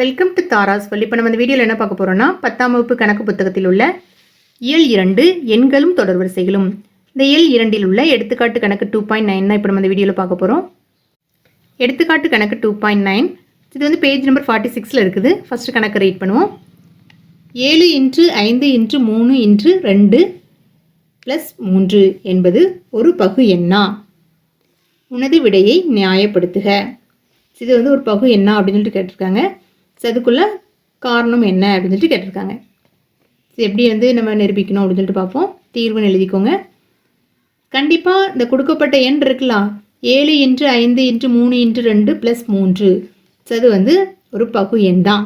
Welcome to Tara's வழி இப்போ நம்ம இந்த வீடியோவில் என்ன பார்க்க போகிறோம்னா பத்தாம் வகுப்பு கணக்கு புத்தகத்தில் உள்ள இயல் இரண்டு எண்களும் தொடர்வரிசைகளும் இந்த இயல் இரண்டில் உள்ள எடுத்துக்காட்டு கணக்கு டூ பாயிண்ட் நைன் தான் இப்போ நம்ம இந்த வீடியோவில் பார்க்க போகிறோம் எடுத்துக்காட்டு கணக்கு டூ பாயிண்ட் நைன் இது வந்து பேஜ் நம்பர் ஃபார்ட்டி சிக்ஸில் இருக்குது. ஃபஸ்ட்டு கணக்கு ரீட் பண்ணுவோம். ஏழு இன்ட்டு ஐந்து இன்ட்டு மூணு இன்ட்டு ரெண்டு ப்ளஸ் மூன்று என்பது ஒரு பகு எண்ணா. உனது விடையை நியாயப்படுத்துக. இது வந்து ஒரு பகு என்ன அப்படின்னு சொல்லிட்டு கேட்டிருக்காங்க. ஸோ அதுக்குள்ள காரணம் என்ன அப்படின்னு சொல்லிட்டு கேட்டிருக்காங்க. இது எப்படி வந்து நம்ம நிரூபிக்கணும் அப்படின்னு சொல்லிட்டு பார்ப்போம். தீர்வுன்னு எழுதிக்கோங்க. கண்டிப்பாக இந்த கொடுக்கப்பட்ட எண் இருக்கலாம் ஏழு இன்ட்டு ஐந்து இன்ட்டு மூணு இன்ட்டு ரெண்டு ப்ளஸ் மூன்று. ஸோ அது வந்து ஒரு பகு எண் தான்.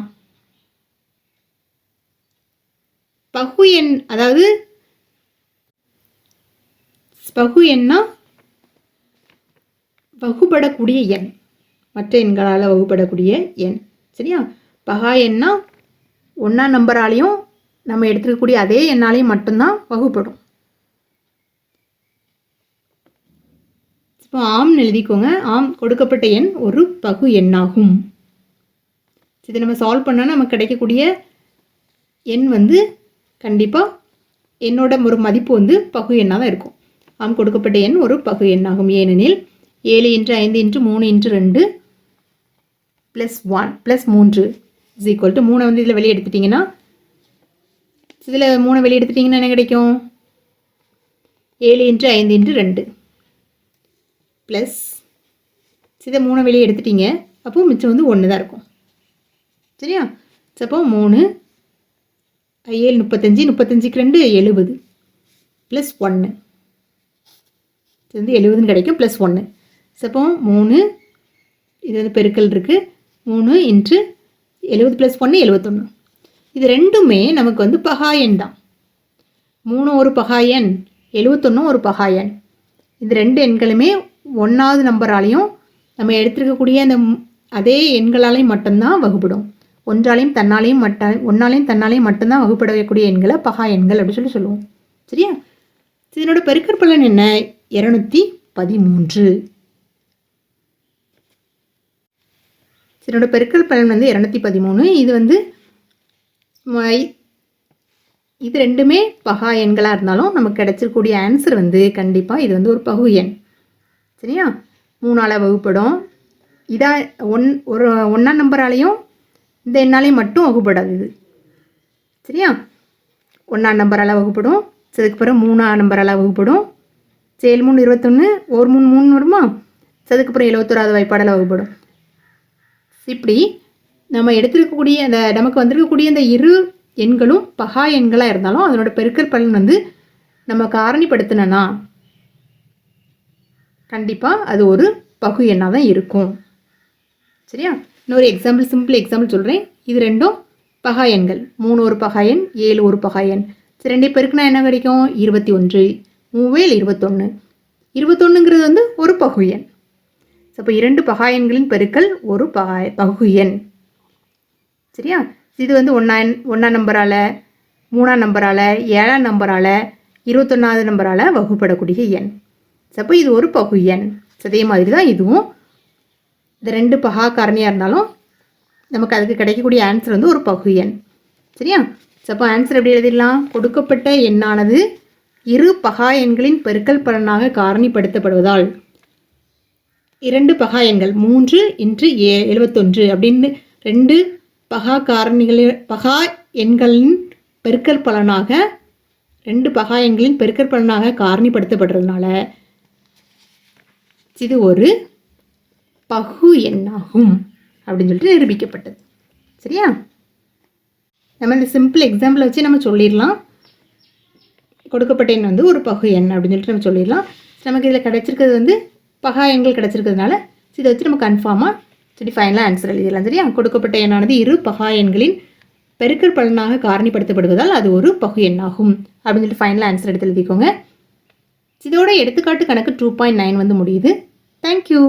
பகு எண் அதாவது பகு எண்ணா வகுபடக்கூடிய எண். மற்ற எண்களால் வகுப்படக்கூடிய எண். சரியா? பகா எண்ணா ஒன்றா நம்பராலையும் நம்ம எடுத்துக்கக்கூடிய அதே எண்ணாலையும் மட்டும்தான் வகுப்படும். இப்போ ஆம்னு எழுதிக்கோங்க. ஆம் கொடுக்கப்பட்ட எண் ஒரு பகு எண்ணாகும். இதை நம்ம சால்வ் பண்ணால் நமக்கு கிடைக்கக்கூடிய எண் வந்து கண்டிப்பாக என்னோட ஒரு மதிப்பு வந்து பகு எண்ணாக தான் இருக்கும். ஆம் கொடுக்கப்பட்ட எண் ஒரு பகு எண்ணாகும். ஏனெனில் ஏழு இன்ட்டு ஐந்து இன்ட்டு மூணு இன்ட்டு ரெண்டு ப்ளஸ் ஒன் ப்ளஸ் மூன்று இஸ் ஈக்குவல் டு மூணை வந்து இதில் வெளியே எடுத்துட்டிங்கன்னா இதில் மூணை வெளியே எடுத்துட்டிங்கன்னா என்ன கிடைக்கும்? ஏழு இன்ட்டு ஐந்து இன்ட்டு ரெண்டு. ப்ளஸ் இதை மூணை வெளியே எடுத்துட்டீங்க அப்போது மிச்சம் வந்து ஒன்று தான் இருக்கும். சரியா? ஸோ அப்போ மூணு ஏழு முப்பத்தஞ்சு முப்பத்தஞ்சுக்கு ரெண்டு எழுபது. ப்ளஸ் ஒன்று இது வந்து எழுபதுன்னு கிடைக்கும் ப்ளஸ் ஒன்று சப்போ மூணு இது வந்து பெருக்கல் இருக்குது மூணு இன்ட்டு எழுபது ப்ளஸ் ஒன்று எழுபத்தொன்று இது ரெண்டுமே நமக்கு வந்து பகாயன் தான். மூணு ஒரு பகாயன் எழுபத்தொன்னும் ஒரு பகாயன். இது ரெண்டு எண்களுமே ஒன்றாவது நம்பராலையும் நம்ம எடுத்துருக்கக்கூடிய அந்த அதே எண்களாலையும் மட்டும்தான் வகுப்படும். ஒன்றாலையும் தன்னாலையும் மட்ட ஒன்னாலையும் தன்னாலையும் மட்டும்தான் வகுப்படக்கூடிய எண்களை பகா எண்கள் அப்படின்னு சொல்லி சொல்லுவோம். சரியா? இதனோட பெருக்கற்பலன் என்ன? இரநூத்தி பதிமூன்று. இதனோட பெருக்கல் பலன் வந்து இரநூத்தி பதிமூணு. இது வந்து இது ரெண்டுமே பகா எண்களாக இருந்தாலும் நமக்கு கிடைச்சிருக்கூடிய ஆன்சர் வந்து கண்டிப்பாக இது வந்து ஒரு பகு எண். சரியா? மூணால் வகுப்படும். இதா ஒன் ஒரு ஒன்றாம் நம்பராலையும் இந்த எண்ணாலையும் மட்டும் வகுப்படாது இது. சரியா? ஒன்றாம் நம்பரால் வகுப்படும். சரி, அதுக்கு பிறகு மூணாம் நம்பரால் வகுப்படும். சரி, ஏழு மூணு இருபத்தொன்று ஒரு மூணு மூணு வருமா அதுக்கப்புறம் எழுபத்தோராவது வாய்ப்பாடால் வகுப்படும். இப்படி நம்ம எடுத்திருக்கக்கூடிய அந்த நமக்கு வந்திருக்கக்கூடிய அந்த இரு எண்களும் பகா எண்களாக இருந்தாலும் அதனோட பெருக்கல் பலன் வந்து நம்ம காரணிப்படுத்தினா கண்டிப்பாக அது ஒரு பகு எண்ணாக தான் இருக்கும். சரியா? இன்னொரு எக்ஸாம்பிள் சிம்பிள் எக்ஸாம்பிள் சொல்கிறேன் இது ரெண்டும் பகா எண்கள். மூணு ஒரு பகா எண் ஏழு ஒரு பகா எண். சரி ரெண்டே பெருக்குனா என்ன கிடைக்கும்? இருபத்தி ஒன்று. மூவேல் இருபத்தொன்று இருபத்தொன்னுங்கிறது வந்து ஒரு பகு எண். அப்போ இரண்டு பகாயன்களின் பெருக்கல் ஒரு பகா பகு எண் சரியா? இது வந்து ஒன்றா ஒன்றாம் நம்பரால் மூணாம் நம்பரால் ஏழாம் நம்பரால் இருபத்தொன்னாவது நம்பரால் வகுப்படக்கூடிய எண். அப்போ இது ஒரு பகு எண் அதே மாதிரி தான் இதுவும். இந்த ரெண்டு பகா காரணியாக இருந்தாலும் நமக்கு அதுக்கு கிடைக்கக்கூடிய ஆன்சர் வந்து ஒரு பகு எண் சரியா அப்போ ஆன்சர் எப்படி எழுதிடலாம்? கொடுக்கப்பட்ட எண்ணானது இரு பகா எண்களின் பெருக்கல் பலனாக காரணிப்படுத்தப்படுவதால். இரண்டு பகா எண்கள் மூன்று இன்று ஏ எழுபத்தொன்று அப்படின்னு ரெண்டு பகா காரணிகள் பகா எண்களின் பெருக்கல் பலனாக ரெண்டு பகா எண்களின் பெருக்கல் பலனாக காரணிப்படுத்தப்படுறதுனால இது ஒரு பகு எண்ணாகும் அப்படின்னு சொல்லிட்டு நிரூபிக்கப்பட்டது. சரியா? நம்ம இந்த சிம்பிள் எக்ஸாம்பிளை வச்சு நம்ம சொல்லிடலாம். கொடுக்கப்பட்ட எண் வந்து ஒரு பகு எண் அப்படின்னு சொல்லிட்டு நம்ம சொல்லிடலாம். நமக்கு இதில் கிடைச்சிருக்கிறது வந்து பகாயங்கள் கிடச்சிருக்கிறதுனால இதை வச்சு நம்ம கன்ஃபார்மாக சரி ஃபைனலாக ஆன்சர் எழுதிடலாம். சரியா? கொடுக்கப்பட்ட எண்ணானது இரு பகா எண்களின் பலனாக காரணிப்படுத்தப்படுவதால் அது ஒரு பகு எண்ணாகும். அப்படின்னு சொல்லிட்டு ஃபைனலாக ஆன்சர் எடுத்து எழுதிக்கோங்க. இதோட எடுத்துக்காட்டு கணக்கு டூ பாயிண்ட் நைன் வந்து முடியுது. தேங்க்யூ